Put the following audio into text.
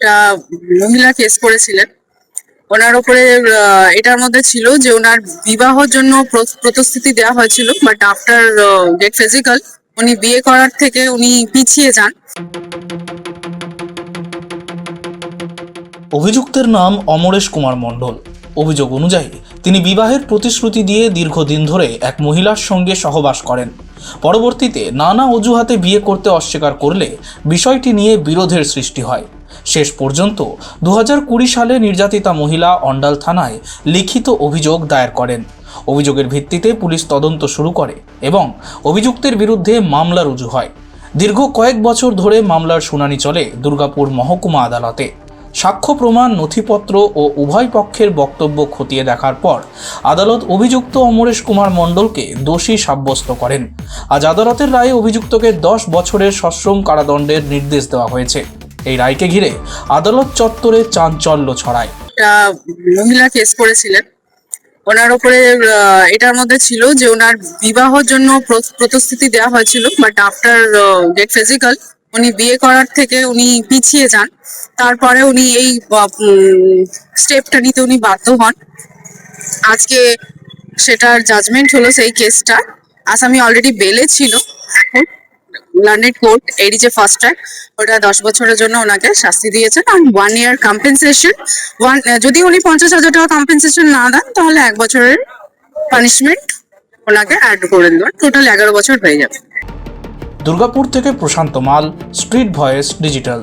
একটা মহিলা কেস করেছিলেন। ওনার আহ, এটার মধ্যে ছিল যে ওনার বিবাহর জন্য প্র- প্রতিশ্রুতি দেওয়া হয়েছিল বাট আফটার গেট ফিজিক্যাল উনি বিয়ে করার থেকে উনি পিছিয়ে যান। অভিযুক্তের নাম অমরেশ কুমার মণ্ডল। অভিযোগ অনুযায়ী তিনি বিবাহের প্রতিশ্রুতি দিয়ে দীর্ঘদিন ধরে এক মহিলার সঙ্গে সহবাস করেন। পরবর্তীতে নানা অজুহাতে বিয়ে করতে অস্বীকার করলে বিষয়টি নিয়ে বিরোধের সৃষ্টি হয়। শেষ পর্যন্ত দু সালে নির্যাতিতা মহিলা অন্ডাল থানায় লিখিত অভিযোগ দায়ের করেন। অভিযোগের ভিত্তিতে পুলিশ তদন্ত শুরু করে এবং অভিযুক্তের বিরুদ্ধে মামলা রুজু হয়। দীর্ঘ কয়েক বছর ধরে মামলার শুনানি চলে দুর্গাপুর মহকুমা আদালতে। সাক্ষ্য প্রমাণ, নথিপত্র ও উভয় পক্ষের বক্তব্য খতিয়ে দেখার পর আদালত অভিযুক্ত অমরেশ কুমার মণ্ডলকে দোষী সাব্যস্ত করেন। আজ আদালতের রায়ে অভিযুক্তকে দশ বছরের সশ্রম কারাদণ্ডের নির্দেশ দেওয়া হয়েছে। এই রায়কে ঘিরে আদালত চত্বরে চাঞ্চল্য ছড়ায়। মহিলা কেস করেছিলেন। ওনার উপরে এটার মধ্যে ছিল যে ওনার বিবাহর জন্য প্র- প্রতিশ্রুতি দেওয়া হয়েছিল বাট আফটার গেট ফিজিক্যাল উনি বিয়ে করার থেকে উনি পিছিয়ে যান। তারপরে উনি এই স্টেপটা নিতে উনি বাধ্য হন। আজকে সেটার জাজমেন্ট হলো সেই কেসটা আসামি অলরেডি বেলে ছিল। এখন লন্ডন কোর্ট এরই যে ফার্স্ট ট্র্যাক ওটা দশ বছরের জন্য ওনাকে শাস্তি দিয়েছেন। আর ওয়ান ইয়ার কম্পেনসেশন ওয়ান যদি উনি পঞ্চাশ হাজার টাকা কম্পেনসেশন না দেন, তাহলে এক বছরের পানিশমেন্ট ওনাকে অ্যাড করে দেবেন। টোটাল এগারো বছর হয়ে যাবে। দুর্গাপুর থেকে প্রশান্ত মাল স্ট্রিট ভয়েস ডিজিটাল